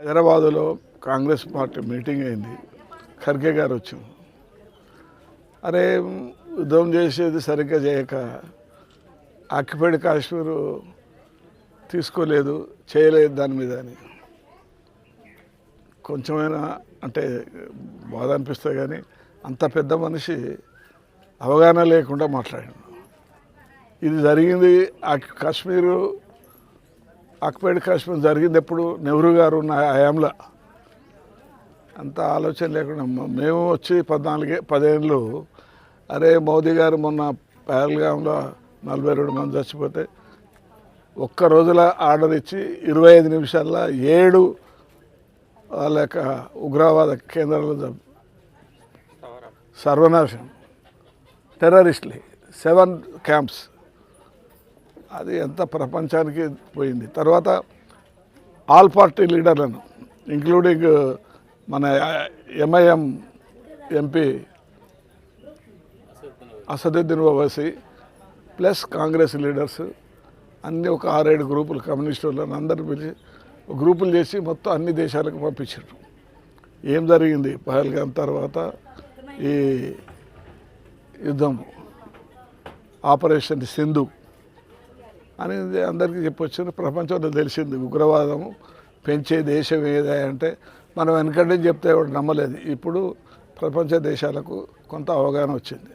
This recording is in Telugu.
హైదరాబాదులో కాంగ్రెస్ పార్టీ మీటింగ్ అయింది. ఖర్గే గారు వచ్చి అరే యుద్ధం చేసేది సరిగ్గా చేయక ఆక్యుపైడ్ కాశ్మీరు తీసుకోలేదు చేయలేదు దాని మీద అని. కొంచెమైనా అంటే బాధ అనిపిస్తుంది కానీ అంత పెద్ద మనిషి అవగాహన లేకుండా మాట్లాడాడు. ఇది జరిగింది ఆ కాశ్మీరు ఆక్యుపైడ్ కాశ్మీర్ జరిగింది ఎప్పుడు నెహ్రూ గారు ఉన్న హయాంలో. అంత ఆలోచన లేకుండా మేము వచ్చి పద్నాలుగే పదేళ్ళు అరే మోదీ గారు మొన్న పహల్గాంలో నలభై రెండు మంది చచ్చిపోతే ఒక్క రోజుల ఆర్డర్ ఇచ్చి ఇరవై ఐదు నిమిషాల్లో ఏడు వాళ్ళ యొక్క ఉగ్రవాద కేంద్రాలు సర్వనాశం సర్వనాశనం. టెర్రరిస్ట్లీ. Seven camps. అది ఎంత ప్రపంచానికి పోయింది. తర్వాత ఆల్ పార్టీ లీడర్లను ఇంక్లూడింగ్ మన MIM MP Asaduddin Owaisi plus Congress leaders అన్ని ఒక ఆరేడు గ్రూపులు కమ్యూనిస్ట్ వాళ్ళని అందరూ పిలిచి గ్రూపులు చేసి మొత్తం అన్ని దేశాలకు పంపించారు. ఏం జరిగింది? పహల్గాం తర్వాత ఈ యుద్ధం ఆపరేషన్ సింధు అనేది అందరికీ చెప్పొచ్చు. ప్రపంచంలో తెలిసింది ఉగ్రవాదం పెంచే దేశం ఏదంటే మనం వెనకంటే చెప్తే ఎవడు నమ్మలేదు. ఇప్పుడు ప్రపంచ దేశాలకు కొంత అవగాహన వచ్చింది.